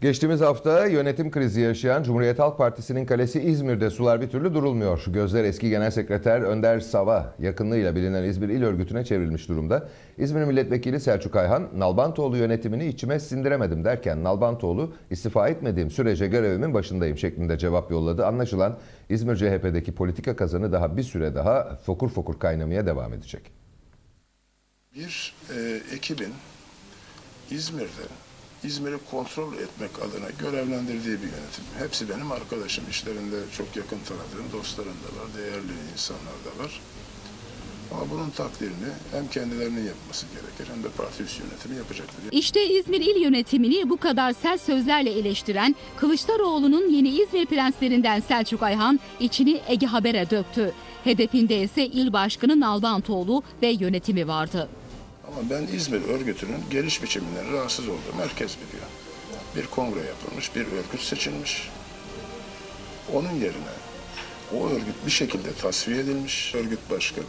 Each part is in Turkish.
Geçtiğimiz hafta yönetim krizi yaşayan Cumhuriyet Halk Partisi'nin kalesi İzmir'de sular bir türlü durulmuyor. Gözler eski Genel Sekreter Önder Sava yakınlığıyla bilinen İzmir İl Örgütü'ne çevrilmiş durumda. İzmir Milletvekili Selçuk Ayhan, Nalbantoğlu yönetimini içime sindiremedim derken Nalbantoğlu istifa etmediğim sürece görevimin başındayım şeklinde cevap yolladı. Anlaşılan İzmir CHP'deki politika kazanı daha bir süre daha fokur fokur kaynamaya devam edecek. Bir e, ekibin İzmir'de İzmir'i kontrol etmek adına görevlendirdiği bir yönetim. Hepsi benim arkadaşım. İşlerinde çok yakın tanıdığım dostlarım da var, değerli insanlar da var. Ama bunun takdirini hem kendilerinin yapması gerekir hem de parti üst yönetimi yapacaktır. İşte İzmir İl Yönetimini bu kadar sert sözlerle eleştiren Kılıçdaroğlu'nun yeni İzmir prenslerinden Selçuk Ayhan içini Ege Haber'e döktü. Hedefinde ise il başkanı Nalbantoğlu ve yönetimi vardı. Ama ben İzmir örgütünün geliş biçiminden rahatsız olduğumu herkes biliyor. Bir kongre yapılmış, bir örgüt seçilmiş. Onun yerine o örgüt bir şekilde tasfiye edilmiş. Örgüt başkanı,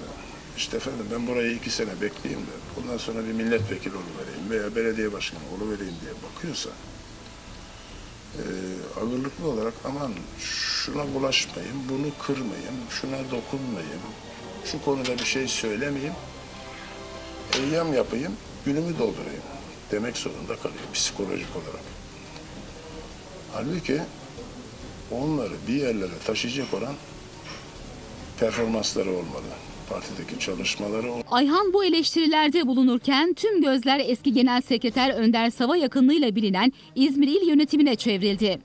işte efendim ben burayı iki sene bekleyeyim de bundan sonra bir milletvekili oluvereyim veya belediye başkanı oluvereyim diye bakıyorsa eee ağırlıklı olarak aman şuna bulaşmayayım, bunu kırmayayım, şuna dokunmayayım, şu konuda bir şey söylemeyeyim, eyyam yapayım, günümü doldurayım demek zorunda kalıyor psikolojik olarak. Halbuki onları bir yerlere taşıyacak olan performansları olmalı. Partideki çalışmaları olmalı. Ayhan bu eleştirilerde bulunurken tüm gözler eski Genel Sekreter Önder Sava yakınlığıyla bilinen İzmir İl Yönetimine çevrildi.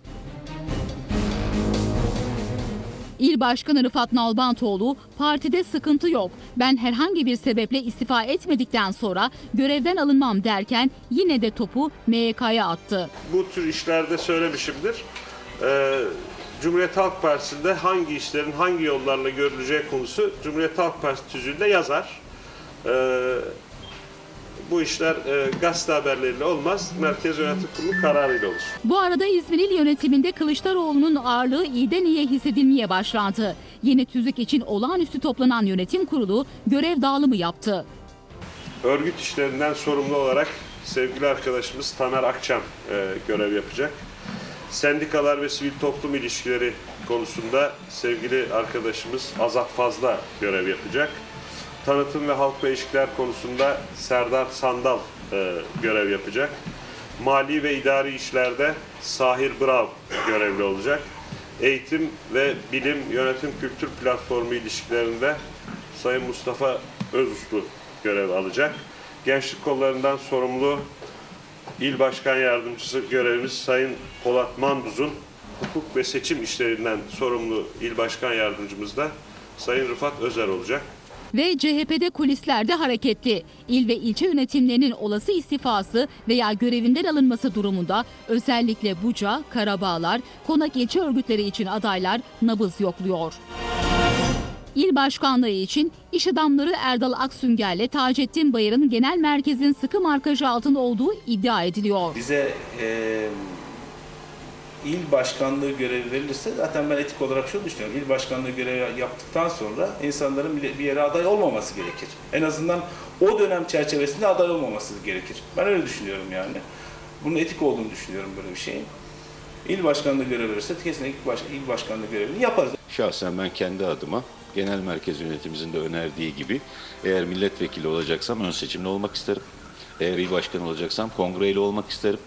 İl Başkanı Rıfat Nalbantoğlu, partide sıkıntı yok. Ben herhangi bir sebeple istifa etmedikten sonra görevden alınmam derken yine de topu MYK'ya attı. bu tür işlerde söylemişimdir. Ee, Cumhuriyet Halk Partisi'nde hangi işlerin hangi yollarla görüleceği konusu Cumhuriyet Halk Partisi tüzüğünde yazar. Ee, bu işler e, gazete haberleriyle olmaz, Merkez Yönetim Kurulu kararıyla olur. Bu arada İzmir İl Yönetiminde Kılıçdaroğlu'nun ağırlığı iyiden iyiye hissedilmeye başlandı. Yeni tüzük için olağanüstü toplanan yönetim kurulu görev dağılımı yaptı. Örgüt işlerinden sorumlu olarak sevgili arkadaşımız Tamer Akçam e, görev yapacak. Sendikalar ve sivil toplum ilişkileri konusunda sevgili arkadaşımız Azat Fazla görev yapacak. Tanıtım ve halkla ilişkiler konusunda Serdar Sandal e, görev yapacak. Mali ve idari işlerde Sahir Brav görevli olacak. Eğitim ve bilim yönetim kültür platformu ilişkilerinde Sayın Mustafa Özuslu görev alacak. Gençlik kollarından sorumlu İl Başkan Yardımcısı görevimiz Sayın Polat Manduz'un hukuk ve seçim işlerinden sorumlu İl Başkan Yardımcımız da Sayın Rıfat Özer olacak. Ve CHP'de kulislerde hareketli. İl ve ilçe yönetimlerinin olası istifası veya görevinden alınması durumunda özellikle Buca, Karabağlar, Konak ilçe örgütleri için adaylar nabız yokluyor. İl başkanlığı için iş adamları Erdal Aksünger'le Taceddin Bayır'ın genel merkezin sıkı markajı altında olduğu iddia ediliyor. bize e, il başkanlığı görevi verilirse zaten ben etik olarak şunu düşünüyorum. İl başkanlığı görevi yaptıktan sonra insanların bir yere aday olmaması gerekir. En azından o dönem çerçevesinde aday olmaması gerekir. Ben öyle düşünüyorum yani. Bunun etik olduğunu düşünüyorum böyle bir şeyin. İl başkanlığı görevi verirse kesinlikle il, baş, il başkanlığı görevini yaparız. Şahsen ben kendi adıma genel merkez yönetimimizin de önerdiği gibi eğer milletvekili olacaksam ön seçimli olmak isterim. Eğer il başkanı olacaksam kongreyle olmak isterim.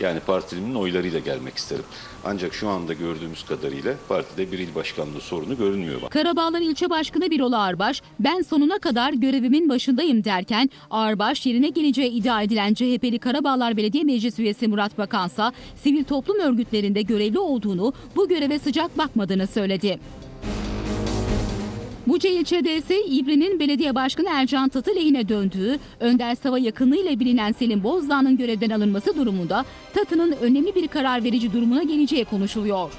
Yani partimin oylarıyla gelmek isterim. Ancak şu anda gördüğümüz kadarıyla partide bir il başkanlığı sorunu görünmüyor. Karabağlar ilçe başkanı Birol Ağırbaş, ben sonuna kadar görevimin başındayım derken Ağırbaş yerine geleceği iddia edilen CHP'li Karabağlar Belediye Meclis üyesi Murat Bakansa sivil toplum örgütlerinde görevli olduğunu, bu göreve sıcak bakmadığını söyledi. Buca ilçede ise İbri'nin belediye başkanı Ercan Tatı lehine döndüğü, Önder Sava yakınlığıyla bilinen Selim Bozdağ'ın görevden alınması durumunda Tatı'nın önemli bir karar verici durumuna geleceği konuşuluyor.